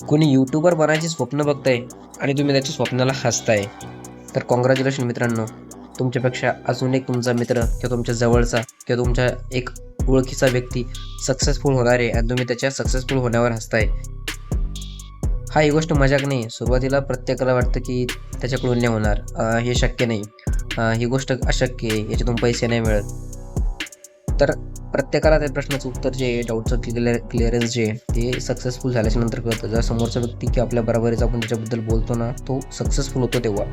कोणी यूट्यूबर बनायचे स्वप्न बघताय आणि तुम्ही त्याच्या स्वप्नाला हसताय. तर कॉंग्रॅच्युलेशन मित्रांनो. तुमच्यापेक्षा अजून एक तुमचा मित्र किंवा तुमच्या जवळचा किंवा तुमच्या एक ओळखीचा व्यक्ती सक्सेसफुल होणार आहे आणि तुम्ही त्याच्या सक्सेसफुल होण्यावर हसताय. हा ही गोष्ट मजाक नाही. सुरुवातीला प्रत्येकाला वाटतं की त्याच्याकडून नाही होणार. हे शक्य नाही. ही गोष्ट अशक्य आहे. याच्यातून पैसे नाही मिळत. तर प्रत्येकाला त्या प्रश्नाचं उत्तर जे आहे डाऊटचं क्लिअर क्लिअरन्स जे ते सक्सेसफुल झाल्याच्यानंतर कळतं. जर समोरचा व्यक्ती की आपल्या बरोबरीचा आपण त्याच्याबद्दल बोलतो ना तो सक्सेसफुल होतो तेव्हा.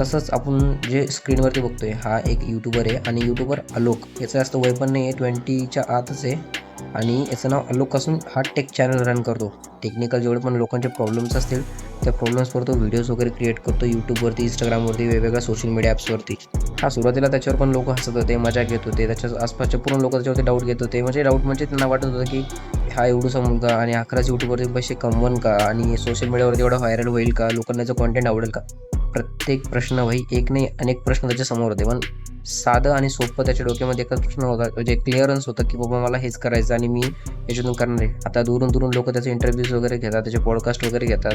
तसंच आपण जे स्क्रीनवरती बघतोय हा एक यूट्यूबर आहे आणि यूट्यूबर अलोक. याचं जास्त वय पण नाही आहे ट्वेंटीच्या आतच आहे. आणि याचं नाव अलोक असून हा टेक चॅनल रन करतो. टेक्निकल जेवढे पण लोकांचे प्रॉब्लेम्स असतील त्या प्रॉब्लेम्सवर तो व्हिडिओज वगैरे क्रिएट करतो यूट्यूबवरती इंस्टाग्रामवरती वेगवेगळ्या सोशल मीडिया ॲप्सवरती हा सुरुवातीला त्याच्यावर पण लोक हसत होते मजा घेत होते. त्याच्या आसपासचे पूर्ण लोक त्याच्यावरती डाऊट घेत होते. म्हणजे डाऊट म्हणजे त्यांना वाटत होतं की हा एवढूसा मुलगा आणि अकराच यूट्यूबवरती पैसे कमवन का? आणि सोशल मीडियावरती एवढा व्हायरल होईल का? लोकांना याचं कॉन्टेंट आवडेल का? प्रत्येक प्रश्न भाई एक नाही अनेक प्रश्न त्याच्यासमोर होते. पण साधं आणि सोपं त्याच्या डोक्यामध्ये एकच प्रश्न होता म्हणजे क्लिअरन्स होतं की बाबा मला हेच करायचं आणि मी याच्यातून करणार आहे. आता दुरून दुरून लोक त्याचे इंटरव्ह्यूज वगैरे घेतात त्याचे पॉडकास्ट वगैरे घेतात.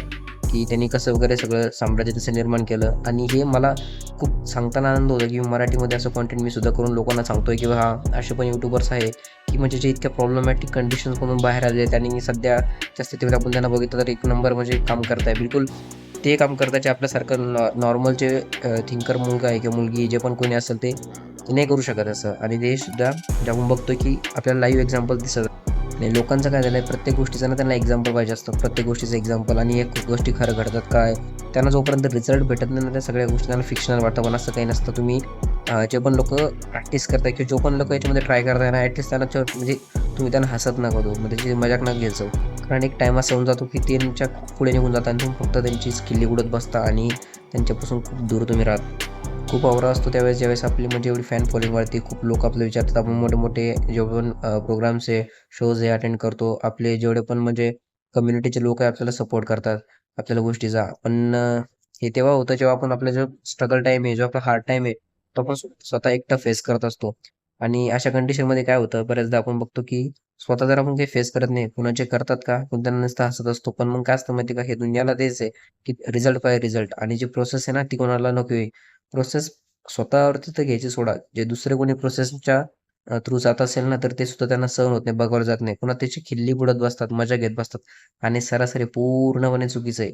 की त्यांनी कसं वगैरे सगळं साम्राज्य तसं निर्माण केलं. आणि हे मला खूप सांगताना आनंद होतो की मराठीमध्ये असं कॉन्टेंट मी सुद्धा करून लोकांना सांगतोय की हा असे पण यूट्यूबर्स आहे की म्हणजे जे इतक्या प्रॉब्लेमॅटिक कंडिशन्समधून बाहेर आले त्यांनी सध्या त्या स्थितीमध्ये आपण त्यांना बघितलं तर एक नंबर म्हणजे काम करताय. बिलकुल ते काम करतात जे आपल्यासारखं नॉ नॉर्मल जे थिंकर मुलगा आहे किंवा मुलगी जे पण कोणी असेल ते नाही करू शकत असं. आणि ते सुद्धा जे आपण बघतो की आपल्याला लाईव्ह एक्झाम्पल दिसत नाही लोकांचं काय झालं आहे प्रत्येक गोष्टीचं ना त्यांना एक्झाम्पल पाहिजे असतं. प्रत्येक गोष्टीचं एक्झाम्पल आणि एक गोष्टी खरं घडतात काय? त्यांना जोपर्यंत रिझल्ट भेटत नाही ना त्या सगळ्या गोष्टी त्यांना फिक्शनल वाटतं पण असं काही नसतं. तुम्ही जे पण लोक प्रॅक्टिस करताय किंवा जो पण लोक याच्यामध्ये ट्राय करताय ना ॲटलीस्ट त्यांना च- म्हणजे तुम्ही त्यांना हसत नका करू म्हणजे त्याची मजाक ना घ्यायचो कारण एक टाईम असा होऊन जातो की त्यांच्या पुढे निघून जातात आणि तुम्ही फक्त त्यांची स्किल्ली उडत बसता आणि त्यांच्यापासून खूप दूर तुम्ही राहत. खूप आवरा असतो त्यावेळेस ज्यावेळेस आपली म्हणजे एवढी फॅन फॉलोइंग वाढते खूप लोक आपले विचारतात आपण मोठे मोठे जेवढे पण प्रोग्राम्स आहे शोज आहे अटेंड करतो आपले जेवढे पण म्हणजे कम्युनिटीचे लोक आहे आपल्याला सपोर्ट करतात आपल्याला गोष्टीचा पण हे तेव्हा होतं जेव्हा आपण आपला जो स्ट्रगल टाईम आहे जो आपला हार्ड टाईम आहे तो आपण स्वतः एकटा फेस करत असतो. आणि अशा कंडिशनमध्ये काय होतं बऱ्याचदा आपण बघतो की स्वतः जर आपण काही फेस करत नाही कुणाचे करतात का? पण त्यांना नुसतं हसत असतो पण मग काय असतं माहिती का? हे दुनियाला तेच आहे की रिझल्ट पाहिजे रिझल्ट आणि जी प्रोसेस आहे ना ती कोणाला नको आहे. प्रोसेस स्वतःवरती तर घ्यायची सोडा. जे दुसरे कोणी प्रोसेसच्या थ्रू जात असेल ना तर ते सुद्धा त्यांना सहन होत नाही बघावर जात नाही. पुन्हा त्याची खिल्ली बुडत बसतात मजा घेत बसतात. आणि सरासरी पूर्णपणे चुकीचं आहे.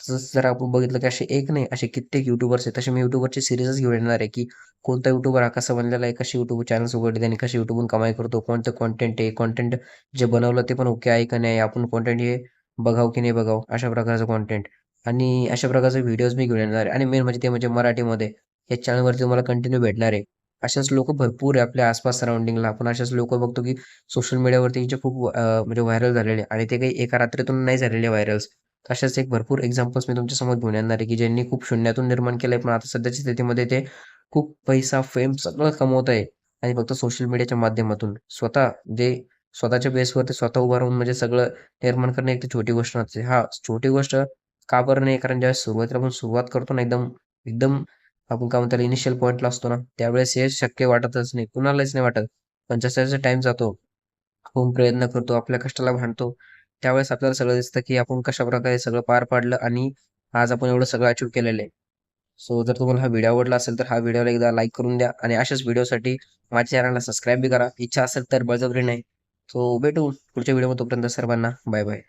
तसंच जर आपण बघितलं की असे एक नाही असे कित्येक युट्यूबर्स आहेत. तसे मी युट्यूबरची सिरीजच घेऊन येणार आहे की कोणता युट्यूबर हा कसा बनलेला आहे कशी युट्यूब चॅनल्स उघडले आणि कसे युट्यूबून कमाई करतो कोणतं कॉन्टेंट आहे कॉन्टेंट जे बनवलं ते पण ओके आहे का नाही आपण कॉन्टेंट हे बघावं की नाही बघावं अशा प्रकारचं कॉन्टेंट आणि अशा प्रकारचे व्हिडिओज मी घेऊन येणार आहे. आणि मेन म्हणजे ते म्हणजे मराठीमध्ये या चॅनलवरती तुम्हाला कंटिन्यू भेटणार आहे. अशाच लोक भरपूर आहे आपल्या आसपास सराउंडिंगला आपण अशाच लोक बघतो की सोशल मीडियावरती जे खूप म्हणजे व्हायरल झालेले आणि ते काही एका रात्रीतून नाही झालेले व्हायरल्स तशाच एक भरपूर एक्झाम्पल्स मी तुमच्यासमोर घेऊन येणार आहे की ज्यांनी खूप शून्यातून निर्माण केलंय पण आता सध्याच्या स्थितीमध्ये ते खूप पैसा फेम सगळं कमवत आहे. आणि फक्त सोशल मीडियाच्या माध्यमातून. स्वतः जे स्वतःच्या बेसवर ते स्वतः उभा राहून म्हणजे सगळं निर्माण करणे एक ती छोटी गोष्ट नसते. हा छोटी गोष्ट का बरं नाही? कारण ज्यावेळेस सुरुवातीला आपण सुरुवात करतो ना एकदम एकदम आपण काय म्हणतो इनिशियल पॉईंटला असतो ना त्यावेळेस हे शक्य वाटतच नाही. कुणालाच नाही वाटत. पण जसा जसा टाइम जातो आपण प्रयत्न करतो आपल्या कष्टाला भांडतो त्यावेळेस आपल्याला सगळं दिसतं की आपण कशा प्रकारे सगळं पार पाडलं आणि आज आपण एवढं सगळं अचीव केलेलं आहे. सो जर तुम्हाला हा व्हिडिओ आवडला असेल तर हा व्हिडिओला एकदा लाईक करून द्या आणि अशाच व्हिडिओसाठी माझ्या चॅनलला सबस्क्राईब बी करा. इच्छा असेल तर बळजबरी नाही. सो भेटू पुढच्या व्हिडिओमध्ये तोपर्यंत सर्वांना बाय बाय